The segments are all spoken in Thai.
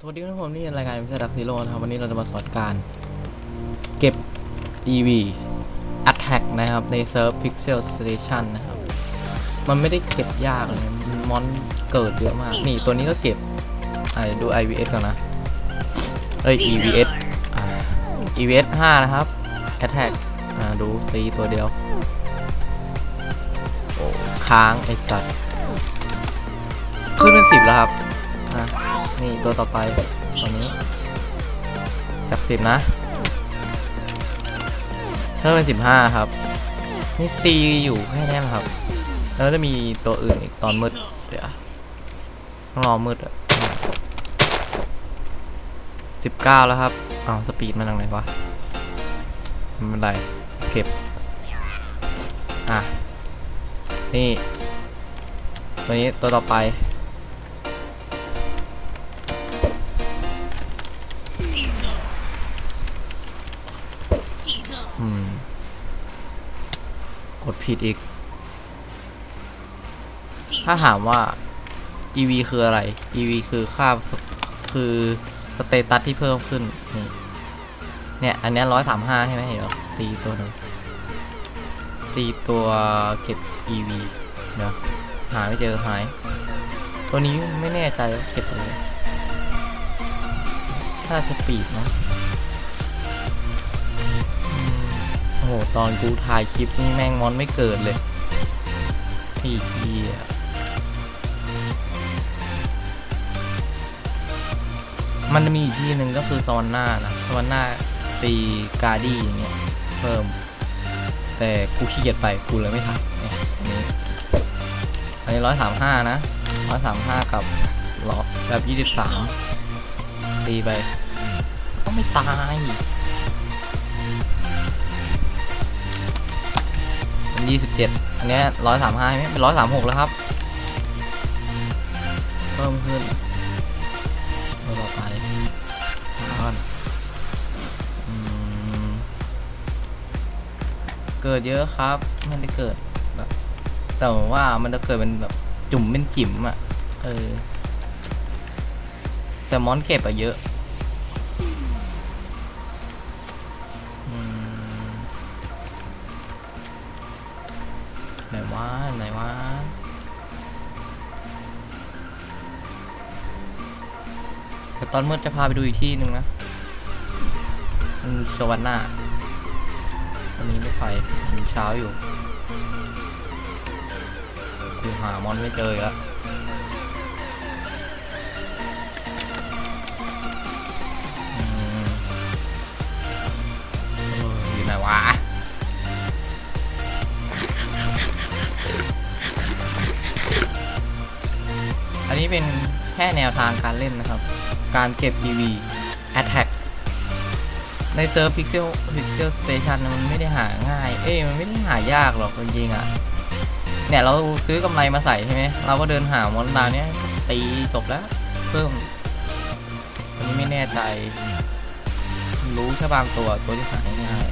สวัสดีครับผมนี่รายการพิเศษดักซีโร่นะครับวันนี้เราจะมาสอนการ เก็บ EV Attack นะครับ ในเซิร์ฟ Pixel Station นะครับ มันไม่ได้เก็บยากเลยมันมอนเกิดเยอะมาก นี่ตัวนี้ก็เก็บอ่าเดี๋ยวดู IVS ก่อนนะเอ้ย EVS อ่า EVS 5 นะครับ Attack อ่าดูตีตัวเดียว โอ้ค้างไอ้จัดขึ้นเป็นสิบแล้วครับอะ นี่ตัวต่อไปตัวนี้ จากสิบนะเพิ่มเป็นสิบห้าครับ นี่ตีอยู่แค่นี้นะครับ แล้วจะมีตัวอื่นอีกตอนมืด เดี๋ยวต้องรอมืดอะสิบเก้าแล้วครับอ้าวสปีดมันทางไหนวะไม่เป็นไรเก็บ อะ นี่ ตัวนี้ตัวต่อไป กดผิดอีก ถ้าถามว่า EV คืออะไร EV คือค่าคือสเตตัสที่เพิ่มขึ้น นี่ เนี่ย อันนี้ร้อยสามห้าใช่ไหมเห็นไหตีตัวหนึงตีตัวเก็บ EV เดี๋ยวหาไม่เจอหาย ตัวนี้ไม่แน่ใจเก็บอะไรถ้าสปีดเนาะ ตอนกูถ่ายคลิปนี่แม่งมอนไม่เกิดเลยพี่เกียมันจะมีอีกที่หนึ่งก็คือซอนหน้านะซอนหน้าตีกาดี้อย่างเงี้ยเพิ่ม แต่กูขี้เกียจไปกูเลยไม่ทำเนี่ยอันนี้อันนี้ร้อยสามห้านะร้อยสามห้ากับล้อแบบยี่สิบสามตีไป ก็ไม่ตาย ยี่สิบเจ็ดอันเนี้ร้อยสามห้าไหมเป็นร้อยสามหกแล้วครับ เพิ่มขึ้นตัวต่อไปหาก่อนเกิดเยอะครับไม่ได้เกิดแบบแต่ว่ามันจะเกิดเป็นแบบจุ่มเป็นจิ๋มอะ เออ แต่มอนเก็บอะเยอะ ไหนวะไหนวะแต่ตอนมืดจะพาไปดูอีกที่หนึ่งนะมันมีสวรรค์หน้าอันนี้ไม่ไปมีเช้าอยู่คือหามอนไม่เจอแล้ว นนี้เป็นแค่แนวทางการเล่นนะครับ การเก็บ EV Attack ในเซิร์ฟ Pixel Pixel Station มันไม่ได้หาง่าย เอ้ยมันไม่ได้หายากหรอกจริงๆอะ่ะ เนี่ยเราซื้อกำไรมาใส่ใช่ไหม เราก็เดินหามอนดาวเนี้ยตีจบแล้ว เพิ่มอันนี้ไม่แน่ใจ รู้แค่บางตัวตัวที่หาง่าย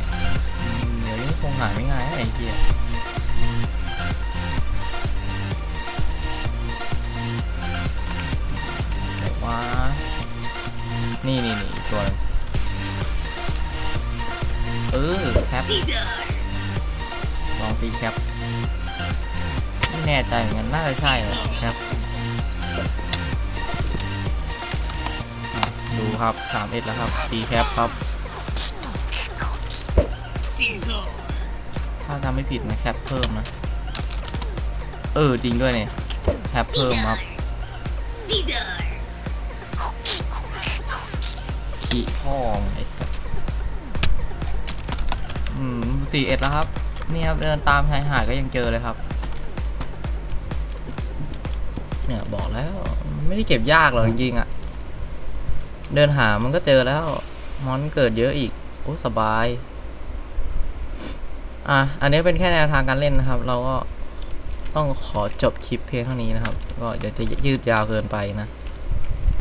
เดี๋ยวนี้คงหาไม่ง่ายนะไอ้เหี้ย เออแคปลองตีแคปไม่แน่ใจเหมือนกันน่าจะใช่เลยแคปดูครับ3เอ็ดแล้วครับตีแคปครับ ถ้าจำไม่ผิดนะแคปเพิ่มนะ เออ จริงด้วยเนี่ยแคปเพิ่มครับขี่พ่องไอ้ อืมสี่เอ็ดแล้วครับ นี่ครับเดินตามชายหาดก็ยังเจอเลยครับ เนี่ยบอกแล้ว ไม่ได้เก็บยากหรอกจริงๆอะ่ะ เดินหามันก็เจอแล้ว มอนเกิดเยอะอีก โอ้สบาย อะ อันนี้เป็นแค่แนวทางการเล่นนะครับ เราก็ต้องขอจบคลิปเพียงเท่านี้นะครับ ก็เดี๋ยวจะยืดยาวเกินไปนะ